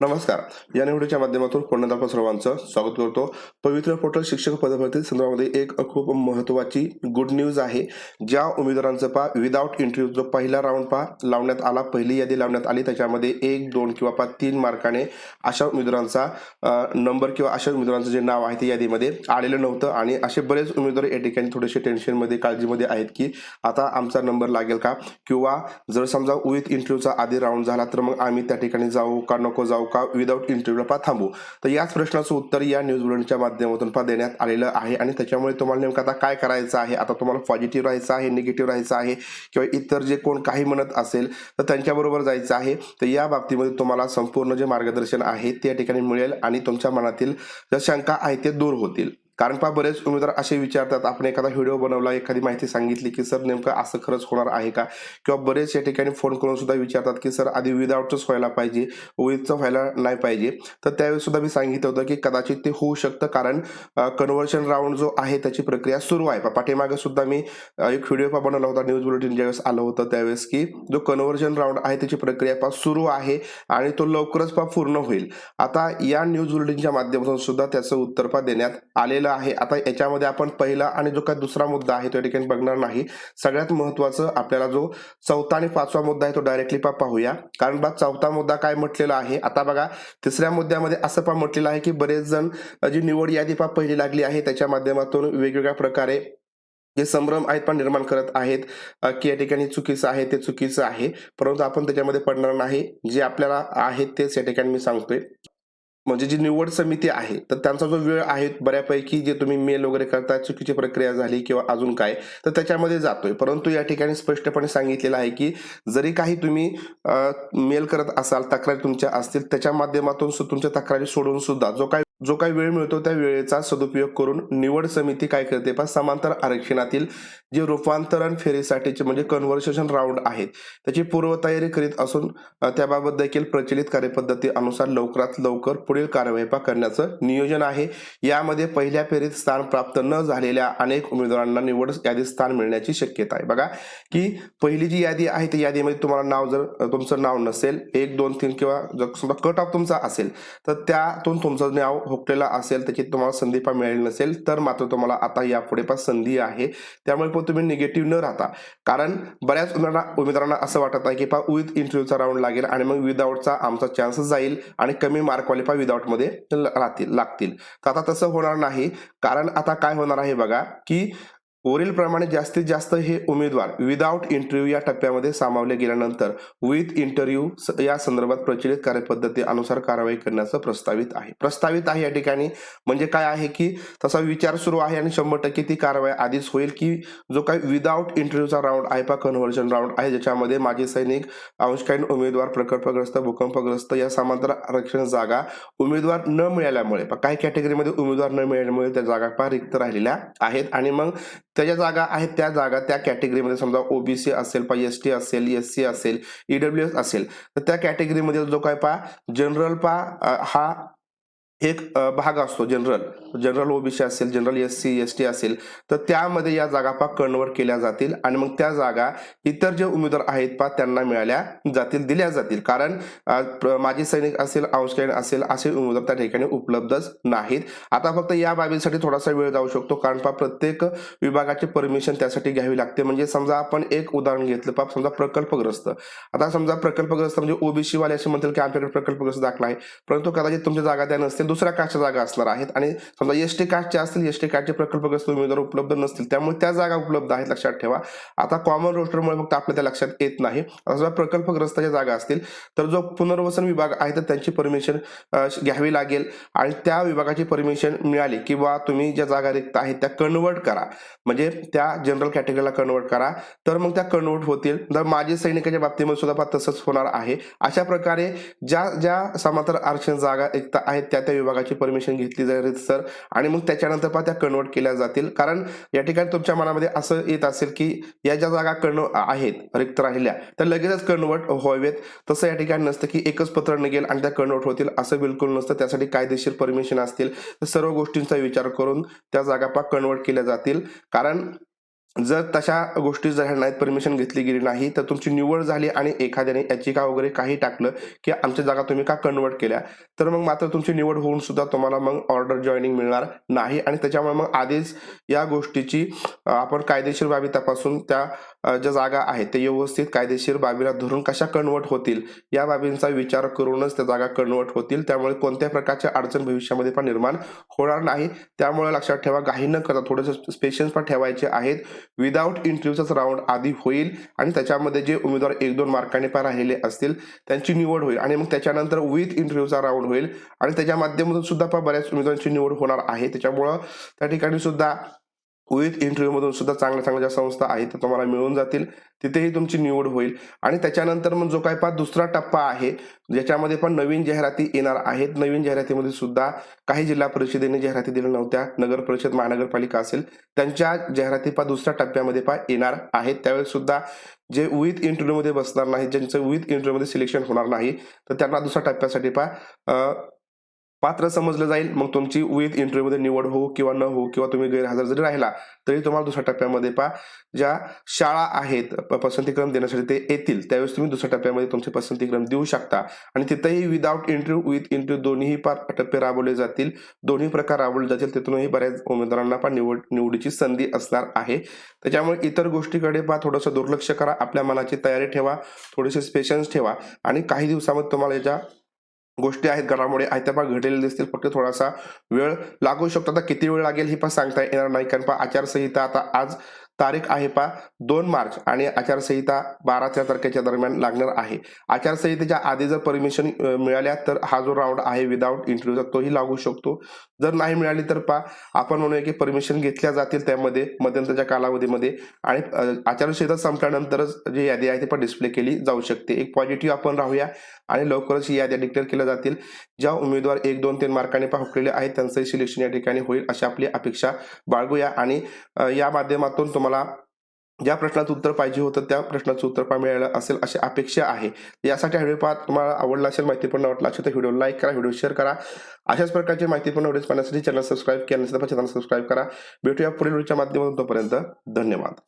नमस्कार. या निवडीच्या माध्यमातून पुण्यदाप सर्वांचं स्वागत करतो. पवित्र पोर्टल शिक्षक पदभरती संदर्भामध्ये एक खूप महत्वाची गुड न्यूज आहे. ज्या उमेदवारांचं पा विदाऊट इंटरव्ह्यू जो पहिला राऊंड पा लावण्यात आला पहिली यादी लावण्यात आली त्याच्यामध्ये एक दोन किंवा पा तीन मार्काने अशा उमेदवारांचा नंबर किंवा अशा उमेदवारांचं जे नाव आहे ते यादीमध्ये आलेलं नव्हतं. आणि असे बरेच उमेदवार या ठिकाणी थोडेसे टेन्शनमध्ये काळजीमध्ये आहेत की आता आमचा नंबर लागेल का? किंवा जर समजा विथ इंटरव्ह्यूचा आधी राऊंड झाला तर मग आम्ही त्या ठिकाणी जाऊ का नको जाऊ? का विदाऊट इंटरव्ह्यूला पा थांबू. तर याच प्रश्नाचं उत्तर या न्यूज बुलेटिनच्या माध्यमातून पा देण्यात आलेलं आहे आणि त्याच्यामुळे तुम्हाला नेमकं आता काय करायचं आहे? आता तुम्हाला पॉझिटिव्ह राहायचं आहे निगेटिव्ह राहायचं आहे किंवा इतर जे कोण काही म्हणत असेल तर त्यांच्याबरोबर जायचं आहे. तर या बाबतीमध्ये तुम्हाला संपूर्ण जे मार्गदर्शन आहे त्या ठिकाणी मिळेल आणि तुमच्या मनातील ज्या शंका आहेत ते दूर होतील. कारण पहा बरेच उमेदवार असे विचारतात आपण एखादा व्हिडिओ बनवला एखादी माहिती सांगितली की सर नेमकं असं खरंच होणार आहे का? किंवा बरेच या ठिकाणी फोन करून सुद्धा विचारतात की सर आधी विदाऊटच व्हायला पाहिजे विथचं व्हायला नाही पाहिजे. तर त्यावेळी सुद्धा मी सांगितलं होतं की कदाचित ते होऊ शकतं कारण कन्व्हर्शन राऊंड जो आहे त्याची प्रक्रिया सुरू आहे. पाठीमागे सुद्धा मी एक व्हिडिओ बनवला होता न्यूज बुलेटिन ज्यावेळेस आलं होतं त्यावेळेस की जो कन्व्हर्जन राऊंड आहे त्याची प्रक्रिया पा सुरू आहे आणि तो लवकरच पा पूर्ण होईल. आता या न्यूज बुलेटिनच्या माध्यमातून सुद्धा त्याचं उत्तर पा देण्यात आलेलं आहे. आता याच्यामध्ये आपण पहिला आणि जो काय दुसरा मुद्दा आहे तो या ठिकाणी बघणार नाही. सगळ्यात महत्वाचं आपल्याला जो चौथा आणि पाचवा मुद्दा आहे तो डायरेक्टली पा पाहूया. कारण बा चौथा मुद्दा काय म्हटलेला आहे? आता बघा तिसऱ्या मुद्द्यामध्ये असं पा म्हटलेलं आहे की बरेच जण जी निवड यादी पा पहिली लागली आहे त्याच्या माध्यमातून वेगवेगळ्या प्रकारे जे संभ्रम आहेत पण निर्माण करत आहेत की या ठिकाणी चुकीचं आहे ते चुकीचं आहे. परंतु आपण त्याच्यामध्ये पडणार नाही. जे आपल्याला आहे तेच या ठिकाणी मी सांगतोय. म्हणजे जी निवड समिती आहे तर त्यांचा जो वेळ आहे बऱ्यापैकी जे तुम्ही मेल वगैरे करता चुकीची प्रक्रिया झाली किंवा अजून काय तर त्याच्यामध्ये जातोय. परंतु या ठिकाणी स्पष्टपणे सांगितलेलं आहे की जरी काही तुम्ही मेल करत असाल तक्रारी तुमच्या असतील त्याच्या माध्यमातून तुमच्या तक्रारी सोडून सुद्धा जो काही जो काही वेळ मिळतो त्या वेळेचा सदुपयोग करून निवड समिती काय करते पण समांतर आरक्षणातील जे रूपांतरण फेरीसाठीचे म्हणजे कन्व्हर्सेशन राऊंड आहेत त्याची पूर्वतयारी करीत असून त्याबाबत देखील प्रचलित कार्यपद्धती अनुसार लवकरात लवकर पुढील कार्यवाही पा करण्याचं नियोजन आहे. यामध्ये पहिल्या फेरीत स्थान प्राप्त न झालेल्या अनेक उमेदवारांना निवड यादीत स्थान मिळण्याची शक्यता आहे. बघा की पहिली जी यादी आहे त्या यादीमध्ये तुम्हाला नाव जर तुमचं नाव नसेल एक दोन तीन किंवा जर समजा कट ऑफ तुमचा असेल तर त्यातून तुमचं नाव भोगलेला असेल त्याची तुम्हाला संधी पण मिळाली नसेल तर मात्र तुम्हाला आता यापुढे पण संधी आहे. त्यामुळे पण तुम्ही निगेटिव्ह न राहता. कारण बऱ्याच उमेदवारांना असं वाटत आहे की पा विथ इंटरव्ह्यूचा राऊंड लागेल आणि मग विदाऊटचा आमचा चान्स जाईल आणि कमी मार्कवाले पा विदाऊटमध्ये राहतील लागतील. तर आता तसं होणार नाही. कारण आता काय होणार आहे बघा की वरील प्रमाणे जास्तीत जास्त हे उमेदवार विदाऊट इंटरव्ह्यू या टप्प्यामध्ये सामावले गेल्यानंतर विथ इंटरव्ह्यू या संदर्भात प्रचलित कार्यपद्धती अनुसार कारवाई करण्याचं प्रस्तावित आहे. प्रस्तावित आहे या ठिकाणी म्हणजे काय आहे की तसा विचार सुरू आहे आणि शंभर टक्के ती कारवाई आधीच होईल की जो काही विदाऊट इंटरव्ह्यूचा राऊंड आहे पा कन्व्हर्जन राऊंड आहे ज्याच्यामध्ये माजी सैनिक अंशकालीन उमेदवार प्रकल्पग्रस्त भूकंपग्रस्त या समांतर आरक्षण जागा उमेदवार न मिळाल्यामुळे काही कॅटेगरीमध्ये उमेदवार न मिळाल्यामुळे त्या जागा पा रिक्त राहिलेल्या आहेत. आणि मग त्याच्या जागा आहेत त्या जागा त्या कॅटेगरीमध्ये समजा ओबीसी असेल पा एस टी असेल एस सी असेल ईडब्ल्यू एस असेल तर त्या कॅटेगरीमध्ये जो काय पा जनरल पा हा एक भाग असतो जनरल. जनरल ओबीसी असेल general S C S T असेल तर त्यामध्ये या जागा पा कन्वर्ट केल्या जातील आणि मग त्या जागा इतर जे उमेदवार आहेत पा त्यांना मिळाल्या जातील दिल्या जातील. कारण माजी सैनिक असेल अंशकालीन असेल असे उमेदवार त्या ठिकाणी उपलब्धच नाहीत. आता फक्त या बाबीसाठी थोडासा वेळ जाऊ शकतो कारण पा प्रत्येक विभागाची परमिशन त्यासाठी घ्यावी लागते. म्हणजे समजा आपण एक उदाहरण घेतलं पा समजा प्रकल्पग्रस्त. आता समजा प्रकल्पग्रस्त म्हणजे ओबीसी वाले असे म्हणतील की आमच्याकडे प्रकल्पग्रस्त दाखला आहे परंतु कदाचित तुमच्या जागा त्या नसतील दुसऱ्या कास्टच्या जागा असणार आहेत. आणि समजा एस टी कास्टच्या असतील एस टी कास्टचे प्रकल्पग्रस्त उमेदवार उपलब्ध नसतील त्यामुळे त्या जागा उपलब्ध आहेत लक्षात ठेवा. आता कॉमन रोस्टरमुळे फक्त आपल्या त्या लक्षात येत नाही. समजा प्रकल्पग्रस्ताच्या जागा असतील तर जो पुनर्वसन विभाग आहे तर त्यांची परमिशन घ्यावी लागेल. आणि त्या विभागाची परमिशन मिळाली किंवा तुम्ही ज्या जागा रिक्त आहेत त्या कन्वर्ट करा. म्हणजे त्या जनरल कॅटेगरीला कन्वर्ट करा. तर मग त्या कन्वर्ट होतील. तर माजी सैनिकाच्या बाबतीमध्ये सुद्धा तसंच होणार आहे. अशा प्रकारे ज्या ज्या समांतर आरक्षण जागा रिक्त आहेत त्या त्या विभागाची परमिशन घेतली जाईल सर आणि मग त्याच्यानंतर पहा त्या कन्वर्ट केल्या जातील. कारण या ठिकाणी तुमच्या मनामध्ये असं येत असेल की या ज्या जागा कन्व आहेत रिक्त राहिल्या त्या लगेचच कन्वर्ट व्हावेत. तसं या ठिकाणी नसतं की एकच पत्र निघेल आणि त्या कन्वर्ट होतील असं बिलकुल नसतं. त्यासाठी कायदेशीर परमिशन असतील. तर सर्व गोष्टींचा विचार करून त्या जागा पा कन्वर्ट केल्या जातील. कारण जर तशा गोष्टी जर ह्या नाहीत परमिशन घेतली गेली नाही तर तुमची निवड झाली आणि एखाद्याने याचिका वगैरे काही टाकलं की आमच्या जागा तुम्ही का कन्वर्ट केल्या? तर मग मात्र तुमची निवड होऊन सुद्धा तुम्हाला मग ऑर्डर जॉईनिंग मिळणार नाही आणि त्याच्यामुळे मग आधीच या गोष्टीची आपण कायदेशीर बाबी तपासून त्या ज्या जागा आहेत ते व्यवस्थित कायदेशीर बाबीला धरून कशा कन्वर्ट होतील या बाबींचा विचार करूनच त्या जागा कन्वर्ट होतील. त्यामुळे कोणत्या प्रकारच्या अडचण भविष्यामध्ये पण निर्माण होणार नाही. त्यामुळे लक्षात ठेवा घाई न करता थोडेसे स्पेशन्स पण ठेवायचे आहेत. विदाऊट इंटरव्ह्यूचाच राऊंड आधी होईल आणि त्याच्यामध्ये जे उमेदवार एक दोन मार्काने पण राहिले असतील त्यांची निवड होईल. आणि मग त्याच्यानंतर विथ इंटरव्ह्यूचा राऊंड होईल. आणि त्याच्या माध्यमातून सुद्धा बऱ्याच उमेदवारांची निवड होणार आहे. त्याच्यामुळं त्या ठिकाणी सुद्धा विथ इंटरव्ह्यूमधून सुद्धा चांगल्या चांगल्या ज्या संस्था आहेत त्या तुम्हाला मिळून जातील. तिथेही तुमची निवड होईल. आणि त्याच्यानंतर मग जो काय पहा दुसरा टप्पा आहे ज्याच्यामध्ये पण नवीन जाहिराती येणार आहेत. नवीन जाहिरातीमध्ये सुद्धा काही जिल्हा परिषदेने जाहिराती दिल्या नव्हत्या. नगर परिषद महानगरपालिका असेल त्यांच्या जाहिराती पा दुसऱ्या टप्प्यामध्ये पा येणार आहेत. त्यावेळेस सुद्धा जे विथ इंटरव्ह्यूमध्ये बसणार नाही ज्यांचं विथ इंटरव्ह्यूमध्ये सिलेक्शन होणार नाही तर त्यांना दुसऱ्या टप्प्यासाठी पा पात्र समजलं जाईल. मग तुमची विथ इंटरव्ह्यूमध्ये निवड होऊ किंवा न होऊ किंवा तुम्ही गैरहजर जरी राहिला तरी तुम्हाला दुसऱ्या टप्प्यामध्ये पा ज्या शाळा आहेत प- पसंतीक्रम देण्यासाठी ते येतील. त्यावेळेस तुम्ही दुसऱ्या टप्प्यामध्ये तुमचे पसंतीक्रम देऊ शकता. आणि तिथेही विदाऊट इंटरव्ह्यू विथ इंटरव्ह्यू दोन्हीही पार टप्पे राबवले जातील. दोन्ही प्रकार राबवले जातील. तिथूनही बऱ्याच उमेदवारांना पण निवड निवडीची संधी असणार आहे. त्याच्यामुळे इतर गोष्टीकडे पा थोडंसं दुर्लक्ष करा. आपल्या मनाची तयारी ठेवा. थोडेसे पेशन्स ठेवा. आणि काही दिवसामध्ये तुम्हाला याच्या गोष्टी आहेत घडामोडी आहेत त्या पण घडलेल्या दिसतील. फक्त थोडासा वेळ लागू शकतो. आता किती वेळ लागेल हे पण सांगता येणार नाही. कारण पहा आचारसंहिता आता आज तारीख आहे पा दोन मार्च आणि आचारसंहिता बारा तेरा तारखेच्या दरम्यान लागणार आहे. आचारसंहितेच्या आधी जर परमिशन मिळाल्या तर हा जो राऊंड आहे विदाऊट इंटरव्ह्यूचा तोही लागू शकतो. जर नाही मिळाली तर पा आपण म्हणूया की परमिशन घेतल्या जातील त्यामध्ये मध्यंतरच्या कालावधीमध्ये आणि आचारसंहिता संपल्यानंतरच जी यादी आहे ती पण डिस्प्ले केली जाऊ शकते. एक पॉझिटिव्ह आपण राहूया आणि लवकरच ही याद्या डिक्लेअर केल्या जातील. ज्या उमेदवार एक दोन तीन मार्काने पाहुकलेले आहेत त्यांचंही सिलेक्शन या ठिकाणी होईल अशी आपली अपेक्षा बाळगूया आणि या माध्यमातून तुम्हाला ज्या प्रश्नाचं उत्तर पाहिजे होतं त्या प्रश्नाचं उत्तर पा मिळालं असेल अशी अपेक्षा आहे. यासाठी व्हिडिओ पाहत तुम्हाला आवडला असेल माहितीपूर्ण वाटला असेल तर व्हिडिओ लाईक करा व्हिडिओ शेअर करा. अशाच प्रकारचे माहितीपूर्ण व्हिडिओ पाहण्यासाठी चॅनल सबस्क्राईब केलं नसेल तर चॅनल सबस्क्राईब करा. भेटूया पुढील व्हिडिओच्या माध्यमातून तोपर्यंत धन्यवाद.